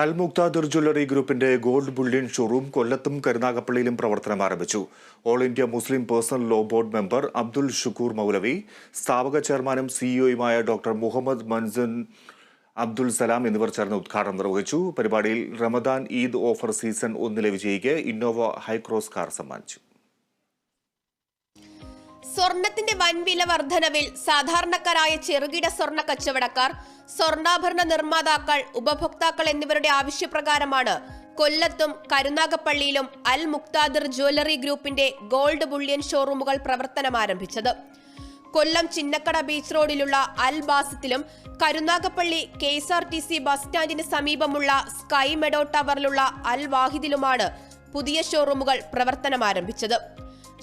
അൽമുക്താദിർ jewellery ഗ്രൂപ്പിന്റെ gold bullion showroom കൊല്ലത്തും കരുനാഗപ്പള്ളിയിലും പ്രവർത്തനം ആരംഭിച്ചു. All India Muslim personal law board member Abdul Shukoor Maulavi സ്ഥാപക ചെയർമാനും സിഇഒയുമായ ഡോക്ടർ മുഹമ്മദ് മൻസൻ അബ്ദുൽ സലാം എന്നിവർ ചേർന്ന് ഉദ്ഘാടനം നിർവഹിച്ചു. പരിപാടിയിൽ റമദാൻ ഈദ് ഓഫർ സീസൺ ഒന്നിലെ വിജയിക്ക് ഇന്നോവ ഹൈക്രോസ് കാർ സമ്മാനിച്ചു. സ്വർണത്തിന്റെ വൻവില വർധനവിൽ സാധാരണക്കാരായ ചെറുകിട സ്വർണ കച്ചവടക്കാർ സ്വർണാഭരണ നിർമ്മാതാക്കൾ ഉപഭോക്താക്കൾ എന്നിവരുടെ ആവശ്യപ്രകാരമാണ് കൊല്ലത്തും കരുനാഗപ്പള്ളിയിലും അൽ മുക്താദിർ ജ്വല്ലറി ഗ്രൂപ്പിന്റെ ഗോൾഡ് ബുള്ളിയൻ ഷോറൂമുകൾ പ്രവർത്തനം ആരംഭിച്ചത്. കൊല്ലം ചിന്നക്കട ബീച്ച് റോഡിലുള്ള Al ബാസത്തിലും Karunagappally K S R T C bus സ്റ്റാൻഡിന് സമീപമുള്ള സ്കൈ മെഡോ ടവറിലുള്ള അൽ വാഹിദിലുമാണ് പുതിയ ഷോറൂമുകൾ പ്രവർത്തനം ആരംഭിച്ചത്.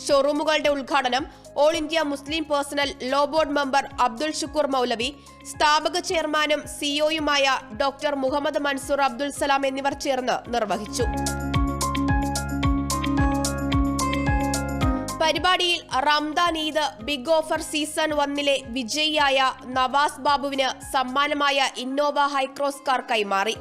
ഷോറൂമുകളുടെ ഉദ്ഘാടനം all India Muslim personal law board member Abdul Shukoor Maulavi സ്ഥാപക ചെയർമാനും സിഇഒയുമായ ഡോക്ടർ മുഹമ്മദ് മൻസൂർ അബ്ദുൽ സലാം എന്നിവർ ചേർന്ന് നിർവഹിച്ചു. പരിപാടിയിൽ Ramadan Eid big offer season വന്നിലെ വിജയിയായ നവാസ് ബാബുവിന് സമ്മാനമായ ഇന്നോവ ഹൈക്രോസ് കാർ കൈമാറി.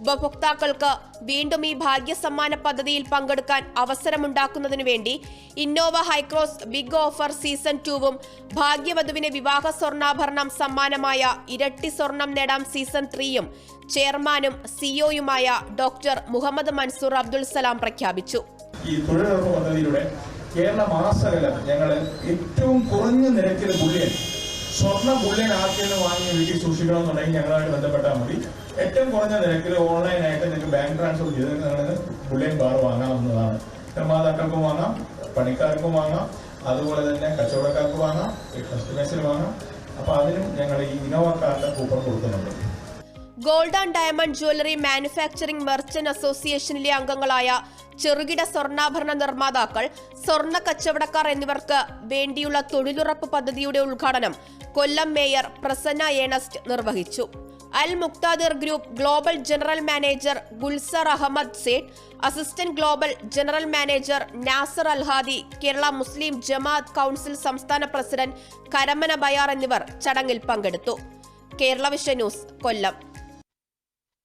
ഉപഭോക്താക്കൾക്ക് വീണ്ടും ഈ ഭാഗ്യസമ്മാന പദ്ധതിയിൽ പങ്കെടുക്കാൻ അവസരമുണ്ടാക്കുന്നതിനു വേണ്ടി Innova Hycross big offer season ടൂവും ഭാഗ്യവധുവിന് വിവാഹ സ്വർണാഭരണം സമ്മാനമായ ഇരട്ടി സ്വർണം നേടാം സീസൺ ത്രീയും ചെയർമാനും സിഇഒയുമായ ഡോക്ടർ മുഹമ്മദ് മൻസൂർ അബ്ദുൽ സലാം പ്രഖ്യാപിച്ചു. ഈ മാസകല ഞങ്ങൾ ഏറ്റവും കുറഞ്ഞ നിരക്കിൽ ബുള്ളിയൻ സ്വർണ ബുള്ളിയൻ ആർക്കെന്ന് വാങ്ങി വീട്ടിൽ സൂക്ഷിക്കണമെന്നുണ്ടെങ്കിൽ ഞങ്ങളുമായിട്ട് ബന്ധപ്പെട്ടാൽ മതി. ഏറ്റവും കുറഞ്ഞ നിരക്കിൽ ഓൺലൈനായിട്ട് നിങ്ങൾക്ക് ബാങ്ക് ട്രാൻസ്ഫർ ചെയ്ത് നിങ്ങൾക്ക് ബുള്ളിയൻ ബാർ വാങ്ങാവുന്നതാണ്. നിർമ്മാതാക്കൾക്കും വാങ്ങാം പണിക്കാർക്കും വാങ്ങാം അതുപോലെ തന്നെ കച്ചവടക്കാർക്ക് വാങ്ങാം കസ്റ്റമേഴ്സിന് വാങ്ങാം. അപ്പൊ അതിനും ഞങ്ങൾ ഈ ഇനോവ കാറിന്റെ കൂപ്പൺ കൊടുക്കുന്നുണ്ട്. Gold and diamond jewellery manufacturing merchant അസോസിയേഷനിലെ അംഗങ്ങളായ ചെറുകിട സ്വർണാഭരണ നിർമ്മാതാക്കൾ സ്വർണ കച്ചവടക്കാർ എന്നിവർക്ക് വേണ്ടിയുള്ള തൊഴിലുറപ്പ് പദ്ധതിയുടെ ഉദ്ഘാടനം കൊല്ലം മേയർ പ്രസന്ന ഏണസ്റ്റ് നിർവഹിച്ചു. Al Muktadir group global general manager Gulzar Ahmed Sait assistant global general manager Nasar Alhadi Kerala Muslim Jamaat council സംസ്ഥാന പ്രസിഡന്റ് കരമന ബയാർ എന്നിവർ ചടങ്ങിൽ പങ്കെടുത്തു. Kerala vision news Kollam.